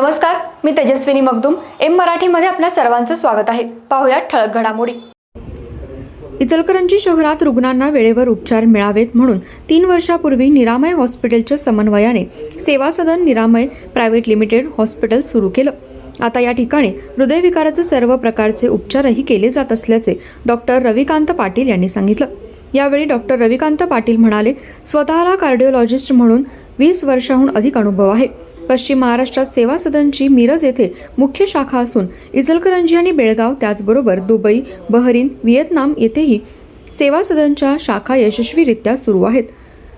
नमस्कार मी तेजस्विनी मगदुम. एम मराठीमध्ये आपल्या सर्वांचं स्वागत आहे. पाहुयात ठळक घडामोडी. इचलकरंजी शहरात रुग्णांना वेळेवर उपचार मिळावेत म्हणून तीन वर्षापूर्वी निरामय हॉस्पिटलच्या समन्वयाने सेवा सदन निरामय प्रायव्हेट लिमिटेड हॉस्पिटल सुरू केलं. आता या ठिकाणी हृदयविकाराचे सर्व प्रकारचे उपचारही केले जात असल्याचे डॉक्टर रविकांत पाटील यांनी सांगितलं. यावेळी डॉक्टर रविकांत पाटील म्हणाले स्वतःला कार्डिओलॉजिस्ट म्हणून वीस वर्षाहून अधिक अनुभव आहे. पश्चिम महाराष्ट्रात सेवा सदनची मिरज येथे मुख्य शाखा असून इचलकरंजी आणि बेळगाव त्याचबरोबर दुबई बहरीन व्हिएतनाम येथेही सेवा सदनच्या शाखा यशस्वीरित्या सुरू आहेत.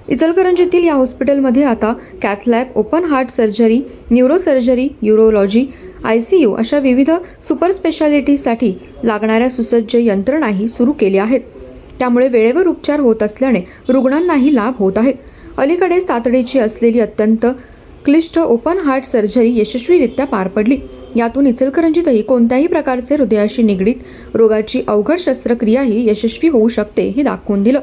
इचलकरंजीतील या हॉस्पिटलमध्ये आता cath lab open heart surgery neurosurgery urology I C U अशा विविध सुपर स्पेशालिटीसाठी लागणाऱ्या सुसज्ज यंत्रणाही सुरू केल्या आहेत. त्यामुळे वेळेवर उपचार होत असल्याने रुग्णांनाही लाभ होत आहे. अलीकडेच तातडीची असलेली अत्यंत क्लिष्ट ओपन हार्ट सर्जरी यशस्वीरित्या पार पडली. यातून इचलकरंजीतही कोणत्याही प्रकारचे हृदयाशी निगडीत रोगाची अवघड शस्त्रक्रियाही यशस्वी होऊ शकते हे दाखवून दिलं.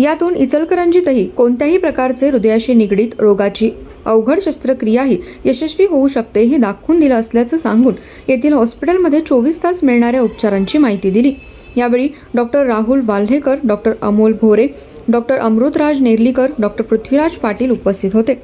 यातून इचलकरंजीतही कोणत्याही प्रकारचे हृदयाशी निगडीत रोगाची अवघड शस्त्रक्रियाही यशस्वी होऊ शकते हे दाखवून दिलं असल्याचं सांगून येथील हॉस्पिटलमध्ये चोवीस तास मिळणाऱ्या उपचारांची माहिती दिली. यावेळी doctor Rahul Walhekar doctor Amol Bhore doctor Amritraj Nerlikar doctor Prithviraj Patil उपस्थित होते.